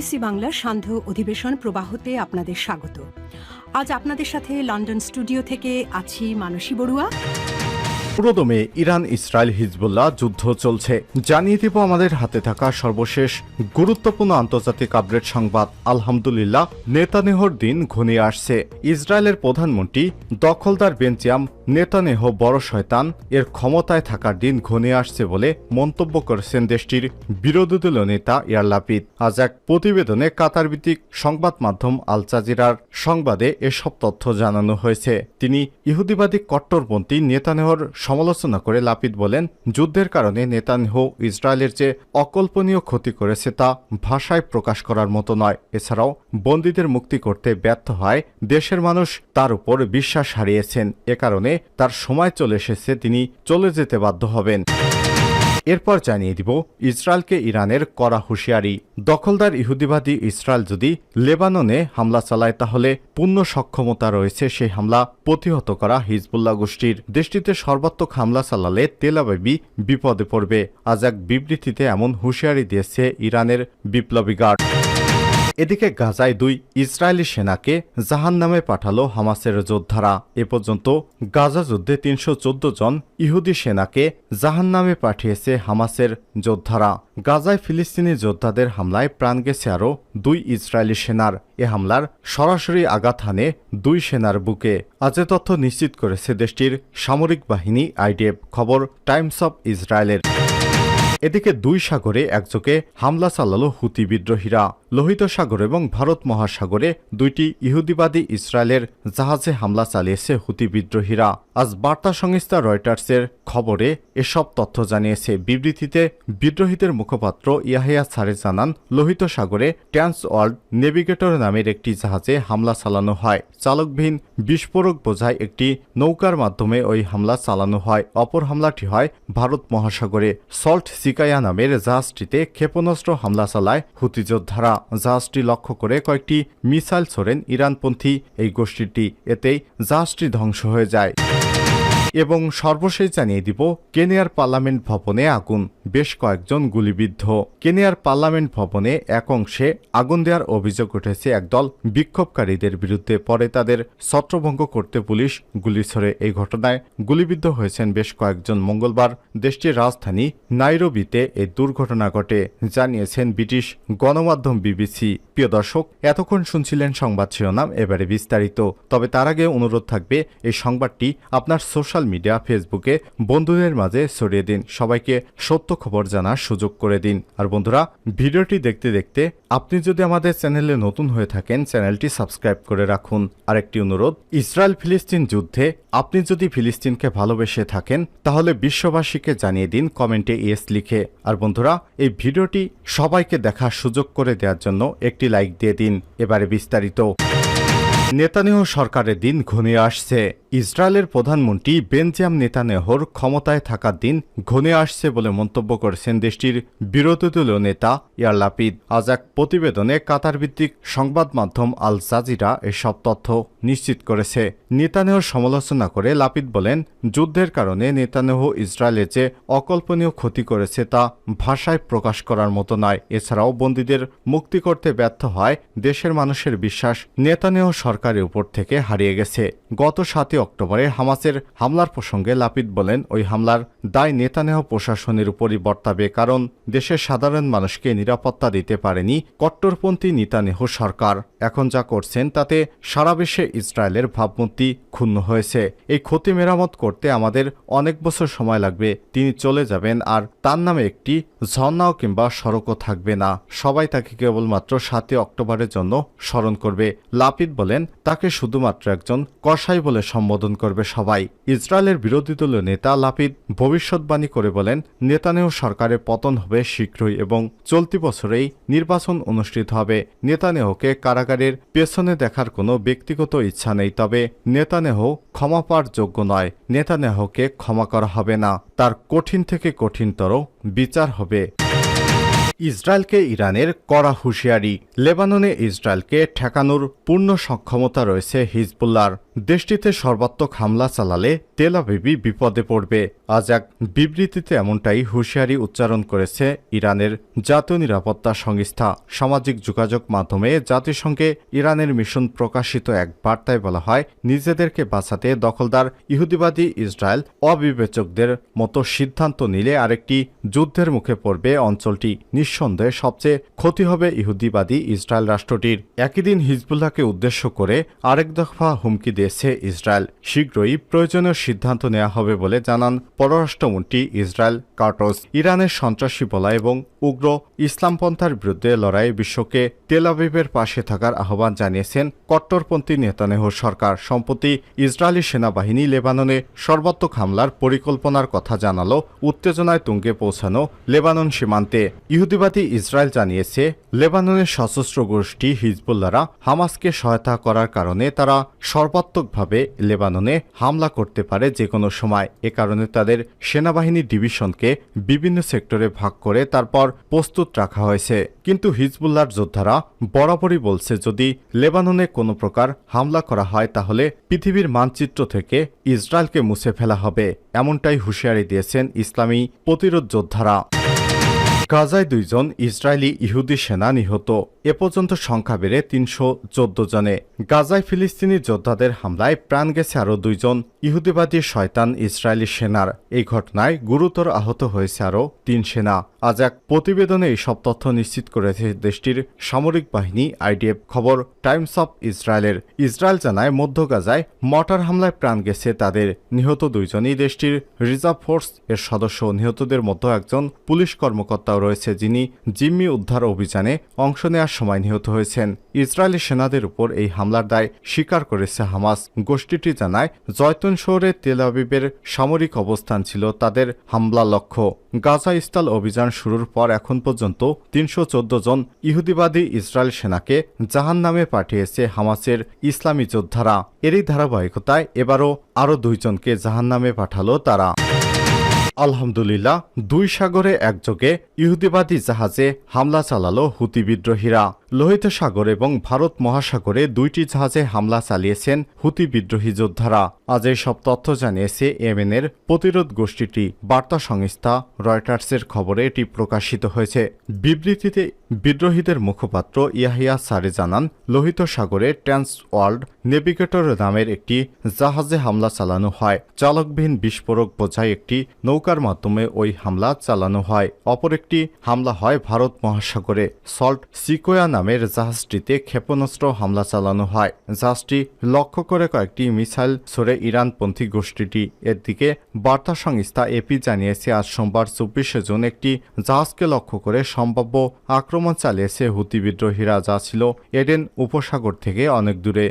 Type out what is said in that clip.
BBC বাংলার সান্ধ্য অধিবেশন প্রবাহতে আপনাদের স্বাগত। আজ আপনাদের সাথে লন্ডন স্টুডিও থেকে আছি মানসী বড়ুয়া। পুরোদমে ইরান ইসরায়েল হিজবুল্লাহ যুদ্ধ চলছে। জানিয়ে দিব আমাদের হাতে থাকা সর্বশেষ গুরুত্বপূর্ণ আন্তর্জাতিক আপডেট সংবাদ। আলহামদুলিল্লাহ, নেতানেহর দিন ঘনিয়ে আসছে। ইসরায়েলের প্রধানমন্ত্রী দখলদার বেঞ্চিয়াম নেতানেহ বড় শয়তান এর ক্ষমতায় থাকার দিন ঘনিয়ে আসছে বলে মন্তব্য করেছেন দেশটির বিরোধী দলীয় নেতা ইয়ার লাপিদ। আজ এক প্রতিবেদনে কাতার ভিত্তিক সংবাদ মাধ্যম আল জাজিরার সংবাদে এসব তথ্য জানানো হয়েছে। তিনি ইহুদিবাদী কট্টরপন্থী নেতানেহর সমালোচনা করে লাপিদ বলেন, যুদ্ধের কারণে নেতানেহ ইসরায়েলের যে অকল্পনীয় ক্ষতি করেছে তা ভাষায় প্রকাশ করার মতো নয়। এছাড়াও বন্দীদের মুক্তি করতে ব্যর্থ হয় দেশের মানুষ তার উপর বিশ্বাস হারিয়েছেন। এ কারণে তার সময় চলে এসেছে, তিনি চলে যেতে বাধ্য হবেন। এরপর জানিয়ে দিব, ইসরায়েলকে ইরানের কড়া হুঁশিয়ারি। দখলদার ইহুদিবাদী ইসরায়েল যদি লেবাননে হামলা চালায়, তাহলে পূর্ণ সক্ষমতা রয়েছে সেই হামলা প্রতিহত করা হিজবুল্লাহ গোষ্ঠীর। দেশটিতে সর্বাত্মক হামলা চালালে তেলাবাবি বিপদে পড়বে। আজ এক বিবৃতিতে এমন হুঁশিয়ারি দিয়েছে ইরানের বিপ্লবী গার্ড। এদিকে গাজায় দুই ইসরায়েলি সেনাকে জাহান নামে পাঠালো হামাসের যোদ্ধারা। এ পর্যন্ত গাজা যুদ্ধে তিনশো চোদ্দ জন ইহুদি সেনাকে জাহান নামে পাঠিয়েছে হামাসের যোদ্ধারা। গাজায় ফিলিস্তিনি যোদ্ধাদের হামলায় প্রাণ গেছে আরও দুই ইসরায়েলি সেনার। এ হামলার সরাসরি আঘাত হানে দুই সেনার বুকে। আজ তথ্য নিশ্চিত করেছে দেশটির সামরিক বাহিনী আইডিএফ। খবর টাইমস অব ইসরায়েলের। এদিকে দুই সাগরে একযোগে হামলা চালালো হুতি বিদ্রোহীরা। লোহিত সাগর এবং ভারত মহাসাগরে দুইটি ইহুদিবাদী ইসরায়েলের জাহাজে হামলা চালিয়েছে হুতি বিদ্রোহীরা। আজ বার্তা সংস্থা রয়টার্সের খবরে এসব তথ্য জানিয়েছে। বিবৃতিতে বিদ্রোহীদের মুখপাত্র ইয়াহিয়া সারে জানান, লোহিত সাগরে ট্যান্স ওয়ার্ল্ড নেভিগেটর নামের একটি জাহাজে হামলা চালানো হয়। চালকবিহীন বিস্ফোরক বোঝায় একটি নৌকার মাধ্যমে ওই হামলা চালানো হয়। অপর হামলাটি হয় ভারত মহাসাগরে, সল্ট সিকায়া নামের জাহাজটিতে ক্ষেপণাস্ত্র হামলা চালায় হুতি যোদ্ধারা। জাহাজটি লক্ষ্য করে কয়েকটি মিসাইল ছোড়েন ইরানপন্থী। এই গোষ্ঠীটি এতেই জাহাজটি ধ্বংস হয়ে যায়। এবং সর্বশেষ জানিয়ে দিব, কেনিয়ার পার্লামেন্ট ভবনে আগুন। বেশ কয়েকজন গুলিবিদ্ধ। কেনিয়ার পার্লামেন্ট ভবনে এক অংশে আগুন দেওয়ার অভিযোগ উঠেছে একদল বিক্ষোভকারীদের বিরুদ্ধে। পরে তাদের ছত্রভঙ্গ করতে পুলিশ গুলি ছড়ে এই ঘটনায় গুলিবিদ্ধ হয়েছেন বেশ কয়েকজন। মঙ্গলবার দেশটির রাজধানী নাইরোবিতে এই দুর্ঘটনা ঘটে, জানিয়েছেন ব্রিটিশ গণমাধ্যম বিবিসি। প্রিয় দর্শক, এতক্ষণ শুনছিলেন সংবাদ শিরোনাম, এবারে বিস্তারিত। তবে তার আগে অনুরোধ থাকবে, এই সংবাদটি আপনার সোশ্যাল মিডিয়া ফেসবুকে বন্ধুদের মাঝে ছড়িয়ে দিন। সবাইকে সত্য খবর জানার সুযোগ করে দিন। আর বন্ধুরা, ভিডিওটি দেখতে দেখতে আপনি যদি আমাদের চ্যানেলে নতুন হয়ে থাকেন, চ্যানেলটি সাবস্ক্রাইব করে রাখুন। আরেকটি অনুরোধ ইসরায়েল ফিলিস্তিন যুদ্ধে আপনি যদি ফিলিস্তিনকে ভালোবেসে থাকেন, তাহলে বিশ্ববাসীকে জানিয়ে দিন কমেন্টে ইয়েস লিখে। আর বন্ধুরা, এই ভিডিওটি সবাইকে দেখার সুযোগ করে দেওয়ার জন্য একটি লাইক দিয়ে দিন। এবারে বিস্তারিত। নেতানেহ সরকারের দিন ঘনিয়ে আসছে। ইসরায়েলের প্রধানমন্ত্রী বেনজিয়াম নেতানেহর ক্ষমতায় থাকার দিন ঘনে আসছে বলে মন্তব্য করেছেন দেশটির বিরোধী দলীয় নেতা ইয়ার লাপিদ। আজ এক প্রতিবেদনে কাতার ভিত্তিক সংবাদ মাধ্যম আল জাজিরা এসব তথ্য নিশ্চিত করেছে। নেতানেহর সমালোচনা করে লাপিদ বলেন, যুদ্ধের কারণে নেতানেহ ইসরায়েলের যে অকল্পনীয় ক্ষতি করেছে তা ভাষায় প্রকাশ করার মতো নয়। এছাড়াও বন্দীদের মুক্তি করতে ব্যর্থ হয় দেশের মানুষের বিশ্বাস নেতানেহ সরকারের উপর থেকে হারিয়ে গেছে। গত সাতই অক্টোবরে হামাসের হামলার প্রসঙ্গে লাপিদ বলেন, ওই হামলার দায় নেতানেহ প্রশাসনের উপরই বর্তাবে কারণ দেশের সাধারণ মানুষকে নিরাপত্তা দিতে পারেনি কট্টরপন্থী নেতানেহ সরকার। এখন যা করছেন তাতে সারা বিশ্বে ইসরায়েলের ভাবমূর্তি ক্ষুণ্ণ হয়েছে। এই ক্ষতি মেরামত করতে আমাদের অনেক বছর সময় লাগবে, তিনি চলে যাবেন আর তার নামে একটি ঝর্ণাও কিংবা সড়কও থাকবে না। সবাই তাকে কেবলমাত্র সাতই অক্টোবরের জন্য স্মরণ করবে। লাপিদ বলেন, তাকে শুধুমাত্র একজন কসাই বলে সম্বোধন করবে সবাই। ইসরায়েলের বিরোধী দলীয় নেতা লাপিদ ভবিষ্যৎবাণী করে বলেন, নেতানেহ সরকারের পতন হবে শীঘ্রই এবং চলতি বছরেই নির্বাচন অনুষ্ঠিত হবে। নেতানেহকে কারাগারের পেছনে দেখার কোনো ব্যক্তিগত ইচ্ছা নেই, তবে নেতানেহ ক্ষমা পাওয়ার যোগ্য নয়। নেতানেহকে ক্ষমা করা হবে না। তার কঠিন থেকে কঠিনতর বিচার হবে। ইসরায়েলকে ইরানের কড়া হুঁশিয়ারি। লেবাননে ইসরায়েলকে ঠেকানোর পূর্ণ সক্ষমতা রয়েছে হিজবুল্লার দেশটিতে সর্বাত্মক হামলা চালালে তেল আবিবি বিপদে পড়বে। আজ এক বিবৃতিতে এমনটাই হুঁশিয়ারি উচ্চারণ করেছে ইরানের জাতীয় নিরাপত্তা সংস্থা। সামাজিক যোগাযোগ মাধ্যমে জাতিসংঘে ইরানের মিশন প্রকাশিত এক বার্তায় বলা হয়, নিজেদেরকে বাঁচাতে দখলদার ইহুদিবাদী ইসরায়েল অবিবেচকদের মতো সিদ্ধান্ত নিলে আরেকটি যুদ্ধের মুখে পড়বে অঞ্চলটি। নিঃসন্দেহে সবচেয়ে ক্ষতি হবে ইহুদিবাদী ইসরায়েল রাষ্ট্রটির। একই দিন হিজবুল্লাহকে উদ্দেশ্য করে আরেক দফা হুমকি দিয়েছে ইসরায়েল। শীঘ্রই প্রয়োজনীয় সিদ্ধান্ত নেওয়া হবে বলে জানান পররাষ্ট্রমন্ত্রী ইসরায়েল কার্টস। ইরানের সন্ত্রাসী বলা এবং উগ্র ইসলামপন্থার বিরুদ্ধে লড়াইয়ে বিশ্বকে তেল পাশে থাকার আহ্বান জানিয়েছেন কট্টরপন্থী নেতানেহ সরকার। সম্প্রতি ইসরায়েলি সেনাবাহিনী লেবাননে সর্বাত্মক হামলার পরিকল্পনার কথা জানালো। উত্তেজনায় তুঙ্গে পৌঁছানো লেবানন সীমান্তে। ইহুদিবাদী ইসরায়েল জানিয়েছে, লেবাননের সশস্ত্র গোষ্ঠী হিজবুল্লারা হামাসকে সহায়তা করার কারণে তারা সর্বাত্মকভাবে লেবাননে হামলা করতে পারে যে কোনো সময়। এ কারণে তাদের সেনাবাহিনী ডিভিশনকে বিভিন্ন সেক্টরে ভাগ করে তারপর প্রস্তুত রাখা হয়েছে। কিন্তু হিজবুল্লার যোদ্ধারা বরাবরই বলছে, যদি লেবাননে কোনো প্রকার হামলা করা হয়, তাহলে পৃথিবীর মানচিত্র থেকে ইসরায়েলকে মুছে ফেলা হবে, এমনটাই হুঁশিয়ারি দিয়েছেন ইসলামী প্রতিরোধ যোদ্ধারা। গাজায় দুইজন ইসরায়েলি ইহুদি সেনা নিহত। এ পর্যন্ত সংখ্যা বেড়ে তিনশো চোদ্দ জনে। গাজায় ফিলিস্তিনি যোদ্ধাদের হামলায় প্রাণ গেছে আরও দুইজন ইহুদিবাদী শয়তান ইসরায়েলি সেনার। এই ঘটনায় গুরুতর আহত হয়েছে আরও তিন সেনা। আজ এক প্রতিবেদনে এইসব তথ্য নিশ্চিত করেছে দেশটির সামরিক বাহিনী, আইডিএফ খবর, টাইমস অফ ইসরায়েলের। ইসরায়েল জানায়, মধ্য গাজায় মর্টার হামলায় প্রাণ গেছে তাদের। নিহত দুইজনই দেশটির রিজার্ভ ফোর্স এর সদস্য। নিহতদের মধ্যে একজন পুলিশ কর্মকর্তাও রয়েছে যিনি জিম্মি উদ্ধার অভিযানে অংশ নেওয়ার সময় নিহত হয়েছেন। ইসরায়েলি সেনাদের উপর এই হামলার দায় স্বীকার করেছে হামাস। গোষ্ঠীটি জানায়, জয়তুন শহরে তেল আবিবের সামরিক অবস্থান ছিল তাদের হামলা লক্ষ্য। গাজা ইস্তাল অভিযান শুরুর পর এখন পর্যন্ত তিনশো চোদ্দ জন ইহুদিবাদী ইসরায়েল সেনাকে জাহান নামে পাঠিয়েছে হামাসের ইসলামী যোদ্ধারা। এরই ধারাবাহিকতায় এবারও আরও দুইজনকে জাহান নামে পাঠালো তারা। আলহামদুলিল্লাহ দুই সাগরে একযোগে ইহুদিবাদী জাহাজে হামলা চালালো হুতি বিদ্রোহীরা। লোহিত সাগর এবং ভারত মহাসাগরে দুইটি জাহাজে হামলা চালিয়েছেন হুতি বিদ্রোহী যোদ্ধারা। আজ সব তথ্য জানিয়েছে ইয়েমেনের প্রতিরোধ গোষ্ঠীটি। বার্তা সংস্থা রয়টার্সের খবরে এটি প্রকাশিত হয়েছে। বিবৃতিতে বিদ্রোহীদের মুখপাত্র ইয়াহিয়া সারে জানান, লোহিত সাগরে ট্রান্স ওয়ার্ল্ড নেভিগেটর নামের একটি জাহাজে হামলা চালানো হয়। চালকবিহীন বিস্ফোরক বোঝায় একটি নৌকার মাধ্যমে ওই হামলা চালানো হয়। অপর একটি হামলা হয় ভারত মহাসাগরে। সল্ট সিকোয়া নামের জাহাজটিতে ক্ষেপণাস্ত্র হামলা চালানো হয়। জাহাজটি লক্ষ্য করে কয়েকটি মিসাইল ছড়ে ইরানপন্থী গোষ্ঠীটি। এর দিকে বার্তা সংস্থা এপি জানিয়েছে, আজ সোমবার চব্বিশে জুন একটি জাহাজকে লক্ষ্য করে সম্ভাব্য আক্রমণ চালিয়েছে হুতি বিদ্রোহীরা, যা ছিল এডেন উপসাগর থেকে অনেক দূরে।